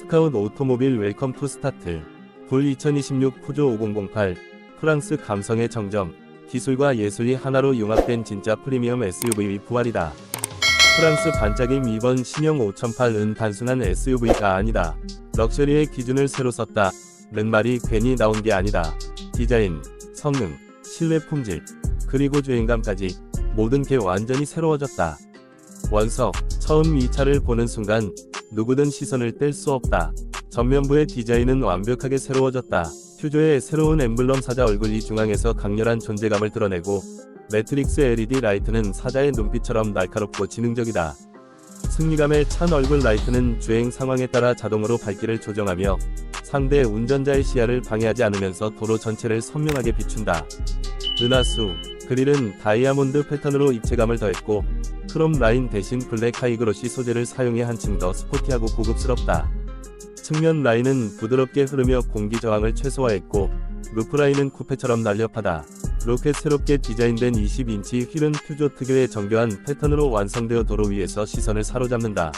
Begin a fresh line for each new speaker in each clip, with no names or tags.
스카웃 오토모빌 웰컴 투 스타트 불 2026 푸조 5008 프랑스 감성의 정점 기술과 예술이 하나로 융합된 진짜 프리미엄 SUV 부활이다. 프랑스 반짝임 이번 신형 5008은 단순한 SUV가 아니다. 럭셔리의 기준을 새로 썼다. 는 말이 괜히 나온 게 아니다. 디자인, 성능, 실내 품질, 그리고 주행감까지 모든 게 완전히 새로워졌다. 원석, 처음 이 차를 보는 순간 누구든 시선을 뗄 수 없다. 전면부의 디자인은 완벽하게 새로워졌다. 퓨조의 새로운 엠블럼 사자 얼굴이 중앙에서 강렬한 존재감을 드러내고 매트릭스 LED 라이트는 사자의 눈빛처럼 날카롭고 지능적이다. 승리감에 찬 얼굴 라이트는 주행 상황에 따라 자동으로 밝기를 조정하며 상대 운전자의 시야를 방해하지 않으면서 도로 전체를 선명하게 비춘다. 은하수, 그릴은 다이아몬드 패턴으로 입체감을 더했고 크롬 라인 대신 블랙 하이그로시 소재를 사용해 한층 더 스포티하고 고급스럽다. 측면 라인은 부드럽게 흐르며 공기 저항을 최소화했고 루프 라인은 쿠페처럼 날렵하다. 로켓스럽게 디자인된 20인치 휠은 퓨조 특유의 정교한 패턴으로 완성되어 도로 위에서 시선을 사로잡는다.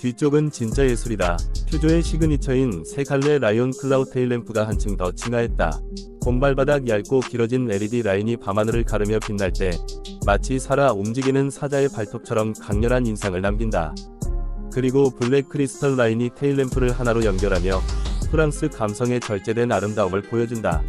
뒤쪽은 진짜 예술이다. 퓨조의 시그니처인 세 갈래 라이온 클라우 테일 램프가 한층 더 칭하했다. 곰발바닥 얇고 길어진 LED 라인이 밤하늘을 가르며 빛날 때 마치 살아 움직이는 사자의 발톱처럼 강렬한 인상을 남긴다. 그리고 블랙 크리스털 라인이 테일 램프를 하나로 연결하며 프랑스 감성의 절제된 아름다움을 보여준다.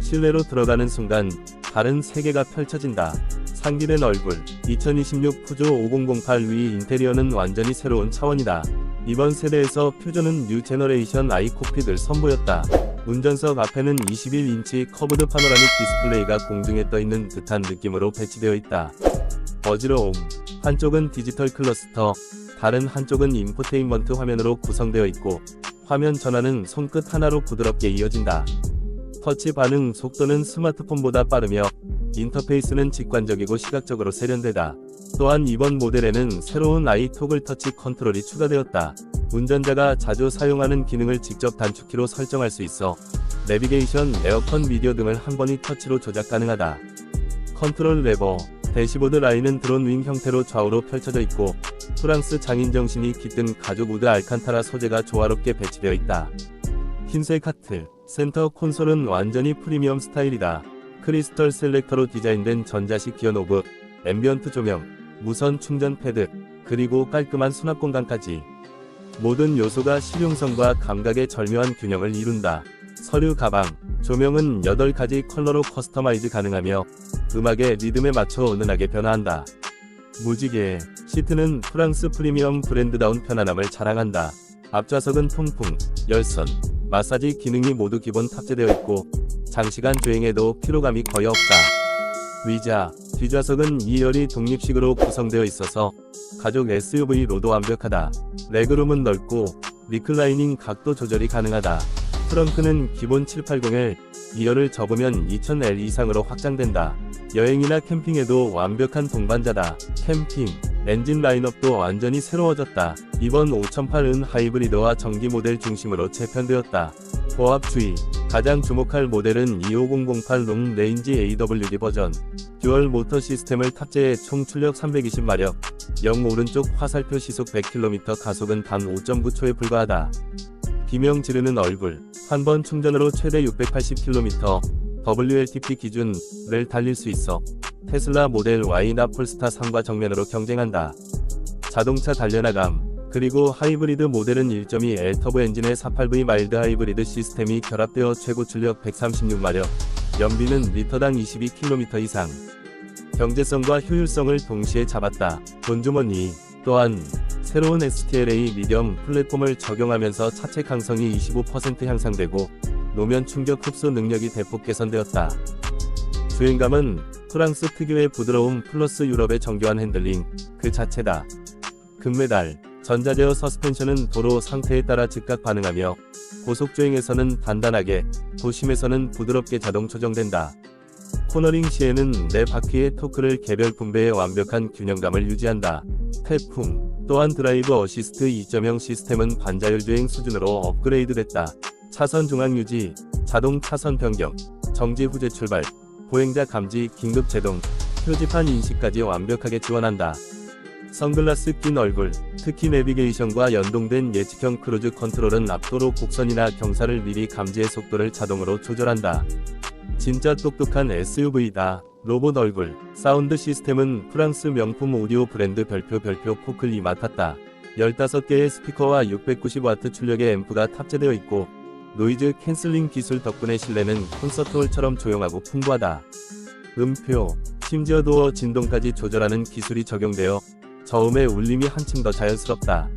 실내로 들어가는 순간 다른 세계가 펼쳐진다. 상기된 얼굴 2026 푸조 5008 위 인테리어는 완전히 새로운 차원이다. 이번 세대에서 퓨조는 뉴 제너레이션 아이 콕핏을 선보였다. 운전석 앞에는 21인치 커브드 파노라믹 디스플레이가 공중에 떠있는 듯한 느낌으로 배치되어 있다. 어지러움 한쪽은 디지털 클러스터, 다른 한쪽은 인포테인먼트 화면으로 구성되어 있고 화면 전환은 손끝 하나로 부드럽게 이어진다. 터치 반응 속도는 스마트폰보다 빠르며 인터페이스는 직관적이고 시각적으로 세련되다. 또한 이번 모델에는 새로운 아이 토글 터치 컨트롤이 추가되었다. 운전자가 자주 사용하는 기능을 직접 단축키로 설정할 수 있어 내비게이션, 에어컨 미디어 등을 한 번에 터치로 조작 가능하다. 컨트롤 레버, 대시보드 라인은 드론 윙 형태로 좌우로 펼쳐져 있고 프랑스 장인 정신이 깃든 가죽 우드 알칸타라 소재가 조화롭게 배치되어 있다. 흰색 하트, 센터 콘솔은 완전히 프리미엄 스타일이다. 크리스털 셀렉터로 디자인된 전자식 기어 노브, 앰비언트 조명, 무선 충전 패드, 그리고 깔끔한 수납 공간까지. 모든 요소가 실용성과 감각의 절묘한 균형을 이룬다. 서류 가방, 조명은 8가지 컬러로 커스터마이즈 가능하며 음악의 리듬에 맞춰 은은하게 변화한다. 무지개, 시트는 프랑스 프리미엄 브랜드다운 편안함을 자랑한다. 앞좌석은 통풍, 열선, 마사지 기능이 모두 기본 탑재되어 있고 장시간 주행에도 피로감이 거의 없다. 의자, 뒷좌석은 2열이 독립식으로 구성되어 있어서 가족 SUV로도 완벽하다. 레그룸은 넓고 리클라이닝 각도 조절이 가능하다. 트렁크는 기본 780L, 2열을 접으면 2000L 이상으로 확장된다. 여행이나 캠핑에도 완벽한 동반자다. 캠핑, 엔진 라인업도 완전히 새로워졌다. 이번 5008은 하이브리드와 전기 모델 중심으로 재편되었다. 보합 주의, 가장 주목할 모델은 25008 롱 레인지 AWD 버전. 듀얼 모터 시스템을 탑재해 총 출력 320마력, 0 오른쪽 화살표 시속 100km 가속은 단 5.9초에 불과하다. 비명 지르는 얼굴, 한 번 충전으로 최대 680km, WLTP 기준을 달릴 수 있어 테슬라 모델 Y나 폴스타 3과 정면으로 경쟁한다. 자동차 단련화감, 그리고 하이브리드 모델은 1.2 L터보 엔진의 48V 마일드 하이브리드 시스템이 결합되어 최고 출력 136마력, 연비는 리터당 22km 이상. 경제성과 효율성을 동시에 잡았다. 돈주머니 또한 새로운 STLA 미디엄 플랫폼을 적용하면서 차체 강성이 25% 향상되고 노면 충격 흡수 능력이 대폭 개선되었다. 주행감은 프랑스 특유의 부드러움 플러스 유럽의 정교한 핸들링 그 자체다. 금메달 전자제어 서스펜션은 도로 상태에 따라 즉각 반응하며 고속주행에서는 단단하게 도심에서는 부드럽게 자동 조정된다. 코너링 시에는 내 바퀴의 토크를 개별 분배해 완벽한 균형감을 유지한다. 태풍 또한 드라이브 어시스트 2.0 시스템은 반자율 주행 수준으로 업그레이드됐다. 차선 중앙 유지, 자동 차선 변경, 정지 후제 출발, 보행자 감지, 긴급 제동, 표지판 인식까지 완벽하게 지원한다. 선글라스 낀 얼굴, 특히 내비게이션과 연동된 예측형 크루즈 컨트롤은 앞도로 곡선이나 경사를 미리 감지해 속도를 자동으로 조절한다. 진짜 똑똑한 SUV다. 로봇 얼굴, 사운드 시스템은 프랑스 명품 오디오 브랜드 별표 별표 포클이 맡았다. 15개의 스피커와 690W 출력의 앰프가 탑재되어 있고 노이즈 캔슬링 기술 덕분에 실내는 콘서트홀처럼 조용하고 풍부하다. 음표, 심지어 도어 진동까지 조절하는 기술이 적용되어 저음의 울림이 한층 더 자연스럽다.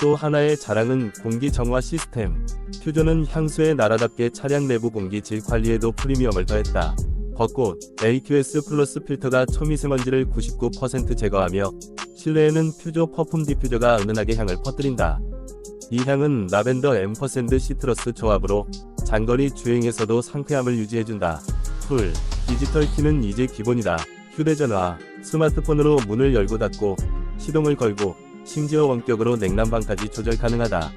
또 하나의 자랑은 공기 정화 시스템. 퓨전은 향수의 나라답게 차량 내부 공기 질 관리에도 프리미엄을 더했다. 벚꽃, AQS 플러스 필터가 초미세먼지를 99% 제거하며 실내에는 퓨저 퍼퓸 디퓨저가 은은하게 향을 퍼뜨린다. 이 향은 라벤더 앰퍼샌드 시트러스 조합으로 장거리 주행에서도 상쾌함을 유지해준다. 풀, 디지털 키는 이제 기본이다. 휴대전화, 스마트폰으로 문을 열고 닫고 시동을 걸고 심지어 원격으로 냉난방까지 조절 가능하다.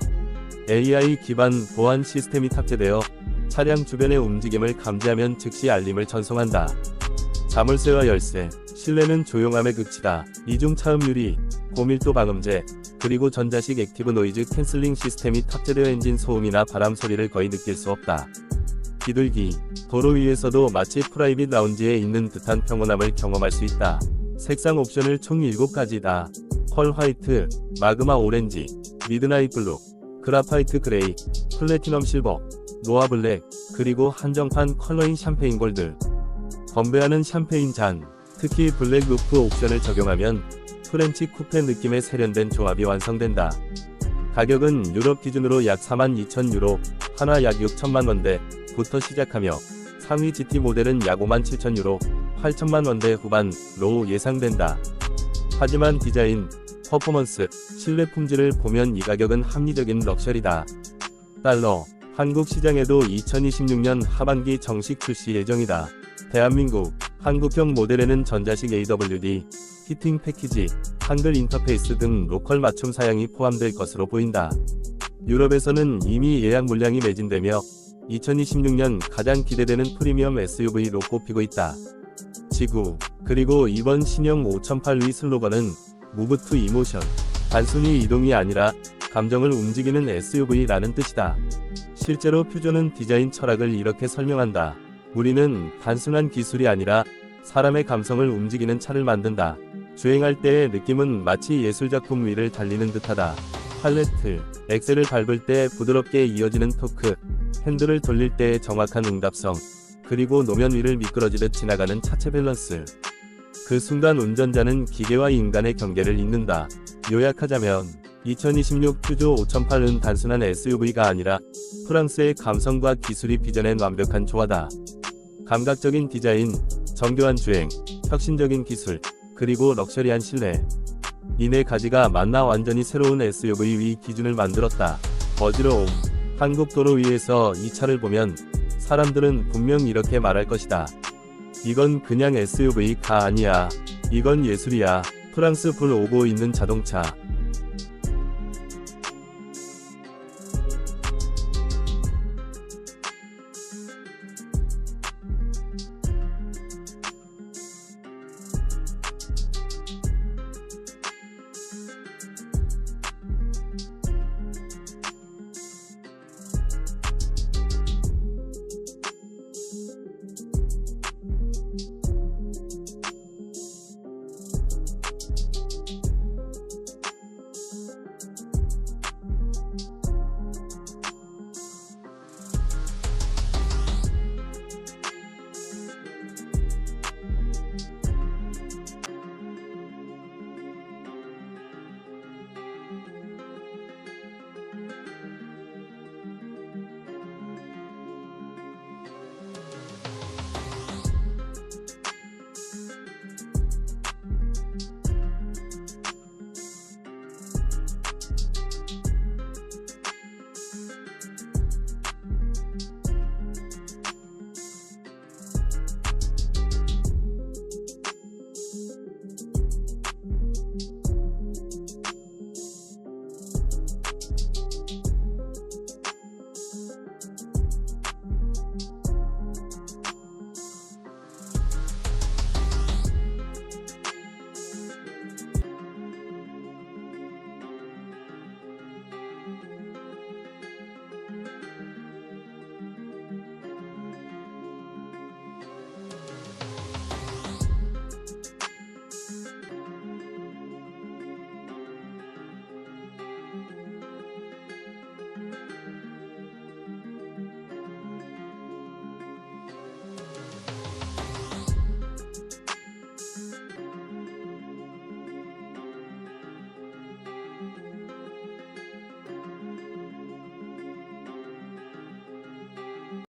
AI 기반 보안 시스템이 탑재되어 차량 주변의 움직임을 감지하면 즉시 알림을 전송한다. 자물쇠와 열쇠, 실내는 조용함의 극치다. 이중 차음 유리, 고밀도 방음제, 그리고 전자식 액티브 노이즈 캔슬링 시스템이 탑재되어 엔진 소음이나 바람 소리를 거의 느낄 수 없다. 비둘기, 도로 위에서도 마치 프라이빗 라운지에 있는 듯한 평온함을 경험할 수 있다. 색상 옵션을 총 7가지다. 펄 화이트, 마그마 오렌지, 미드나잇 블루, 그라파이트 그레이, 플래티넘 실버, 노아 블랙, 그리고 한정판 컬러인 샴페인 골드. 건배하는 샴페인 잔, 특히 블랙 루프 옵션을 적용하면 프렌치 쿠페 느낌의 세련된 조합이 완성된다. 가격은 유럽 기준으로 약 42,000 유로, 하나 약 6천만 원대부터 시작하며 상위 GT 모델은 약 57,000 유로, 8천만 원대 후반로 예상된다. 하지만 디자인, 퍼포먼스, 실내 품질을 보면 이 가격은 합리적인 럭셔리다. 달러, 한국 시장에도 2026년 하반기 정식 출시 예정이다. 대한민국, 한국형 모델에는 전자식 AWD, 히팅 패키지, 한글 인터페이스 등 로컬 맞춤 사양이 포함될 것으로 보인다. 유럽에서는 이미 예약 물량이 매진되며 2026년 가장 기대되는 프리미엄 SUV로 꼽히고 있다. 지구, 그리고 이번 신형 5008위 슬로건은 무브 투 이모션. 단순히 이동이 아니라 감정을 움직이는 SUV라는 뜻이다. 실제로 퓨전은 디자인 철학을 이렇게 설명한다. 우리는 단순한 기술이 아니라 사람의 감성을 움직이는 차를 만든다. 주행할 때의 느낌은 마치 예술작품 위를 달리는 듯하다. 팔레트, 엑셀을 밟을 때 부드럽게 이어지는 토크, 핸들을 돌릴 때의 정확한 응답성, 그리고 노면 위를 미끄러지듯 지나가는 차체 밸런스. 그 순간 운전자는 기계와 인간의 경계를 잇는다. 요약하자면 2026 퓨조 5008은 단순한 SUV가 아니라 프랑스의 감성과 기술이 빚어낸 완벽한 조화다. 감각적인 디자인, 정교한 주행, 혁신적인 기술, 그리고 럭셔리한 실내. 이네 가지가 만나 완전히 새로운 SUV 위 기준을 만들었다. 버지러움. 한국 도로 위에서 이 차를 보면 사람들은 분명 이렇게 말할 것이다. 이건 그냥 SUV가 아니야. 이건 예술이야. 프랑스 불 오고 있는 자동차.